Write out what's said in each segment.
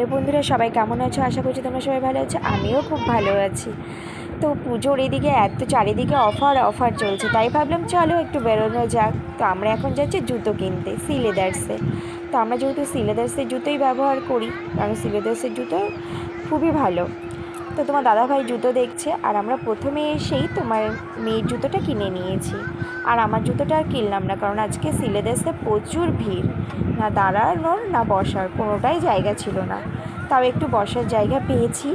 এর বন্ধুরা, সবাই কেমন আছো? আশা করছি তোমরা সবাই ভালো আছো। আমিও খুব ভালো আছি। তো পুজোর এদিকে এত চারিদিকে অফার অফার চলছে। তাই ভাবলাম, চলো একটু বেরোনো যাক। তো আমরা এখন যাচ্ছি জুতো কিনতে, সিলেদার্সে। তো আমরা যেহেতু সিলেদার্সের জুতোই ব্যবহার করি, কারণ সিলেদার্সের জুতো খুবই ভালো। তো তোমার দাদাভাই জুতো দেখছে, আর আমরা প্রথমে এসেই তোমার মেয়ের জুতোটা কিনে নিয়েছি। আর আমার জুতোটা আর কিনলাম না, কারণ আজকে সিলেদাসে প্রচুর ভিড়। না দাঁড়ানোর, না বসার, কোনোটাই জায়গা ছিল না। তাও একটু বসার জায়গা পেয়েছি,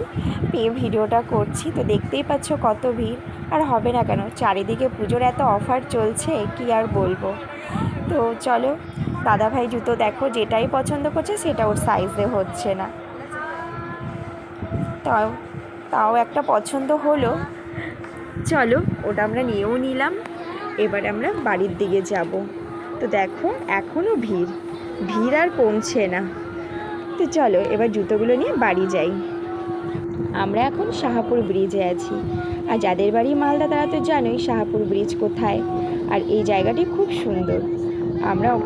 পেয়ে ভিডিওটা করছি। তো দেখতেই পাচ্ছ কত ভিড়। আর হবে না কেন, চারিদিকে পুজোর এত অফার চলছে, কি আর বলব। তো চলো, দাদাভাই জুতো দেখো, যেটাই পছন্দ করছে সেটা ওর সাইজে হচ্ছে না। তাও তাও একটা পছন্দ হলো। চলো, ওটা আমরা নিয়েও নিলাম। এবার আমরা বাড়ির দিকে যাব। তো দেখো এখনও ভিড়। ভিড় আর কমছে না। তো চলো, এবার জুতোগুলো নিয়ে বাড়ি যাই। আমরা এখন শাহাপুর ব্রিজে আছি। আর যাদের বাড়ি মালদা, তারা তো জানোই শাহাপুর ব্রিজ কোথায়। আর এই জায়গাটি খুব সুন্দর। আমরা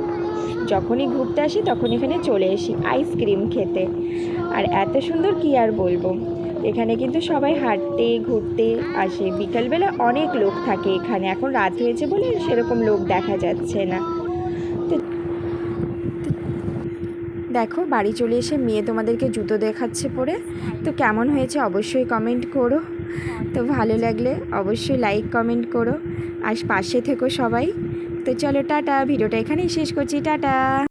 যখনই ঘুরতে আসি, তখন এখানে চলে আসি আইসক্রিম খেতে। আর এত সুন্দর কি আর বলব? এখানে কিন্তু সবাই হাঁটতে, ঘুরতে আসে। বিকালবেলা অনেক লোক থাকে এখানে। এখন রাত হয়েছে বলে সেরকম লোক দেখা যাচ্ছে না। দেখো, বাড়ি চলে এসে মেয়ে তোমাদেরকে জুতো দেখাচ্ছে পরে। তো কেমন হয়েছে অবশ্যই কমেন্ট করো। তো ভালো লাগলে অবশ্যই লাইক কমেন্ট করো। আর পাশে থেকো সবাই। তো চলো, টাটা। ভিডিওটা এখানেই শেষ করছি। টাটা।